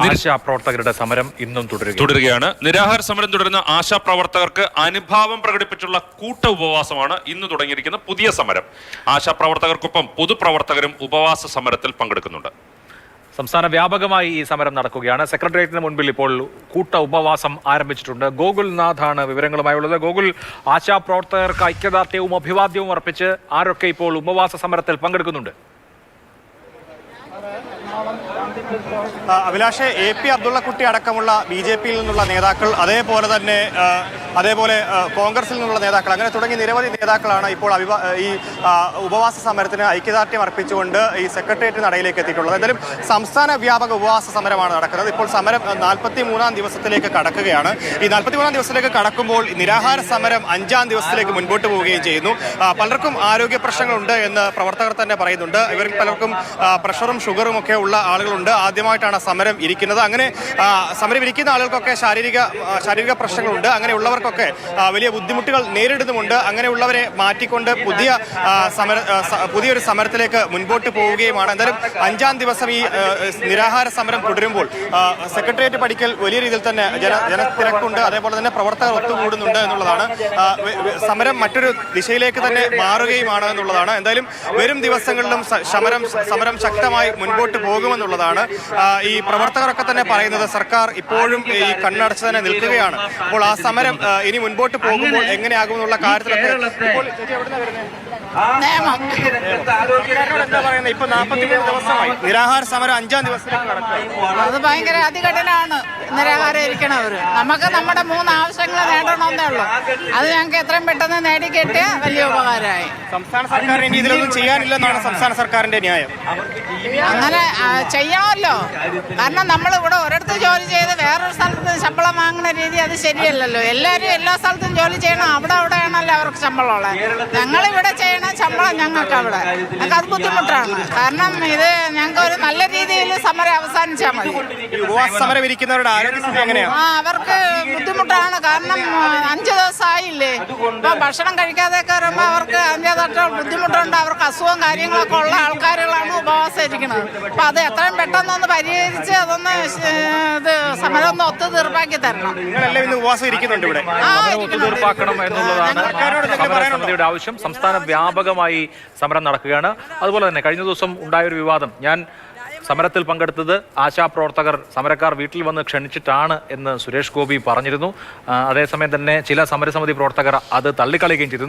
ആശാ പ്രവർത്തകരുടെ സമരം ഇന്നും തുടരുക തുടരുകയാണ്. നിരാഹാര സമരം തുടരുന്ന ആശാപ്രവർത്തകർക്ക് അനുഭാവം പ്രകടിപ്പിച്ചുള്ള കൂട്ട ഉപവാസമാണ് ഇന്ന് തുടങ്ങിയിരിക്കുന്ന പുതിയ സമരം. ആശാപ്രവർത്തകർക്കൊപ്പം പൊതുപ്രവർത്തകരും ഉപവാസ സമരത്തിൽ പങ്കെടുക്കുന്നുണ്ട്. സംസ്ഥാന വ്യാപകമായി ഈ സമരം നടക്കുകയാണ്. സെക്രട്ടേറിയറ്റിന് മുൻപിൽ ഇപ്പോൾ കൂട്ട ഉപവാസം ആരംഭിച്ചിട്ടുണ്ട് ഗോകുൽനാഥാണ് വിവരങ്ങളുമായുള്ളത്. ഗോകുൽ ആശാപ്രവർത്തകർക്ക് ഐക്യദാർഢ്യവും അഭിവാദ്യവും അർപ്പിച്ച് ആരൊക്കെ ഇപ്പോൾ ഉപവാസ സമരത്തിൽ പങ്കെടുക്കുന്നുണ്ട്? അഭിലാഷ് എ പി അബ്ദുള്ളക്കുട്ടി അടക്കമുള്ള ബി ജെ പിയിൽ നിന്നുള്ള നേതാക്കൾ അതേപോലെ തന്നെ അതേപോലെ കോൺഗ്രസിൽ നിന്നുള്ള നേതാക്കൾ അങ്ങനെ തുടങ്ങി നിരവധി നേതാക്കളാണ് ഇപ്പോൾ ഈ ഉപവാസ സമരത്തിന് ഐക്യദാർഢ്യം അർപ്പിച്ചുകൊണ്ട് ഈ സെക്രട്ടേറിയറ്റ് നടയിലേക്ക് എത്തിയിട്ടുള്ളത്. എന്തായാലും സംസ്ഥാന വ്യാപക ഉപവാസ സമരമാണ് നടക്കുന്നത്. ഇപ്പോൾ സമരം നാൽപ്പത്തി മൂന്നാം ദിവസത്തിലേക്ക് കടക്കുകയാണ്. ഈ നാൽപ്പത്തി മൂന്നാം ദിവസത്തിലേക്ക് കടക്കുമ്പോൾ നിരാഹാര സമരം അഞ്ചാം ദിവസത്തിലേക്ക് മുൻപോട്ട് പോവുകയും ചെയ്യുന്നു. പലർക്കും ആരോഗ്യ പ്രശ്നങ്ങളുണ്ട് എന്ന് പ്രവർത്തകർ തന്നെ പറയുന്നുണ്ട്. ഇവരിൽ പലർക്കും പ്രഷറും ഷുഗറും ഒക്കെ ഉള്ള ആളുകളുണ്ട്. ആദ്യമായിട്ടാണ് സമരം ഇരിക്കുന്നത്. അങ്ങനെ സമരം ഇരിക്കുന്ന ആളുകൾക്കൊക്കെ ശാരീരിക ശാരീരിക പ്രശ്നങ്ങളുണ്ട്. അങ്ങനെയുള്ളവർക്കൊക്കെ വലിയ ബുദ്ധിമുട്ടുകൾ നേരിടുന്നുമുണ്ട്. അങ്ങനെയുള്ളവരെ മാറ്റിക്കൊണ്ട് പുതിയ സമര പുതിയൊരു സമരത്തിലേക്ക് മുൻപോട്ട് പോവുകയുമാണ്. എന്തായാലും അഞ്ചാം ദിവസം ഈ നിരാഹാര സമരം തുടരുമ്പോൾ സെക്രട്ടേറിയറ്റ് പഠിക്കൽ വലിയ രീതിയിൽ തന്നെ ജന ജനത്തിരക്കുണ്ട്. അതേപോലെ തന്നെ പ്രവർത്തകർ ഒത്തുകൂടുന്നുണ്ട് എന്നുള്ളതാണ്. സമരം മറ്റൊരു ദിശയിലേക്ക് തന്നെ മാറുകയുമാണ് എന്നുള്ളതാണ്. എന്തായാലും വരും ദിവസങ്ങളിലും സമരം സമരം ശക്തമായി മുൻപോട്ട് പോകുമെന്നുള്ളതാണ് ഈ പ്രവർത്തകരൊക്കെ തന്നെ പറയുന്നത്. സർക്കാർ ഇപ്പോഴും ഈ കണ്ണടച്ച് തന്നെ നിൽക്കുകയാണ്. അപ്പോൾ ആ സമരം ഇനി മുൻപോട്ട് പോകുമ്പോൾ എങ്ങനെയാകുമെന്നുള്ള കാര്യത്തിലൊക്കെ ഇപ്പോൾ ഇപ്പൊ ദിവസമായി. നിരാഹാര സമരം അഞ്ചാം ദിവസത്തിലേക്ക് അത് ഭയങ്കര അതികഠിനാണ്. നിരാഹാരം ഇരിക്കണവര് നമുക്ക് നമ്മുടെ മൂന്ന് ആവശ്യങ്ങൾ നേടണമെന്നേ ഉള്ളൂ. അത് ഞങ്ങൾക്ക് എത്രയും പെട്ടെന്ന് നേടിക്കിട്ടിയ വലിയ ഉപകാരമായി. സംസ്ഥാന സർക്കാർ ഇനി ഇതിലൊന്നും ചെയ്യാനില്ലെന്നാണ് സംസ്ഥാന സർക്കാരിന്റെ ന്യായം. അങ്ങനെ ചെയ്യണമല്ലോ കാരണം നമ്മൾ ഇവിടെ ഒരിടത്ത് ജോലി ചെയ്ത് വേറൊരു സ്ഥലത്ത് ശമ്പളം വാങ്ങുന്ന രീതി അത് ശരിയല്ലല്ലോ. എല്ലാവരും എല്ലാ സ്ഥലത്തും ജോലി ചെയ്യണം. അവിടെ അവിടെ ആണല്ലോ അവർക്ക് ശമ്പളമുള്ളത്. ഞങ്ങൾ ഇവിടെ ചെയ്യണ ശമ്പളം ഞങ്ങൾക്ക് അവിടെ ഞങ്ങൾക്ക് അത് ബുദ്ധിമുട്ടാണ്. കാരണം ഇത് ഞങ്ങൾക്ക് ഒരു നല്ല രീതിയിൽ സമരം അവസാനിച്ചാൽ മതി. സമരം ഇരിക്കുന്നവരുടെ ആ അവർക്ക് ബുദ്ധിമുട്ടാണ്. കാരണം അഞ്ച് ഇപ്പൊ ഭക്ഷണം കഴിക്കാതെയൊക്കെ വരുമ്പോൾ അവർക്ക് അതിന്റെതായിട്ട് ബുദ്ധിമുട്ടുണ്ട് അവർക്ക് അസുഖം കാര്യങ്ങളൊക്കെ ഉള്ള ആൾക്കാരുകളാണ് ഉപവാസം ഇരിക്കുന്നത് അപ്പോൾ അത് എത്രയും പെട്ടെന്നൊന്ന് പരിഹരിച്ച് അതൊന്ന് ഇത് സമരം ഒന്ന് ഒത്തു തീർപ്പാക്കി തരണം. നിങ്ങളെല്ലാം ഇന്ന് ഉപവാസം ഇരിക്കുന്നുണ്ട്. ഇവിടെ. എന്നുള്ളതാണ്? ആവശ്യം. സംസ്ഥാന വ്യാപകമായി സമരം നടക്കുകയാണ്. അതുപോലെ തന്നെ കഴിഞ്ഞ ദിവസം ഉണ്ടായ ഒരു വിവാദം. ഞാൻ സമരത്തിൽ പങ്കെടുത്തത് ആശാപ്രവർത്തകർ. സമരക്കാർ വീട്ടിൽ വന്ന് ക്ഷണിച്ചിട്ടാണ് എന്ന് സുരേഷ് ഗോപി പറഞ്ഞിരുന്നു. അതേസമയം തന്നെ ചില സമരസമിതി പ്രവർത്തകർ അത് തള്ളിക്കളയുകയും ചെയ്തു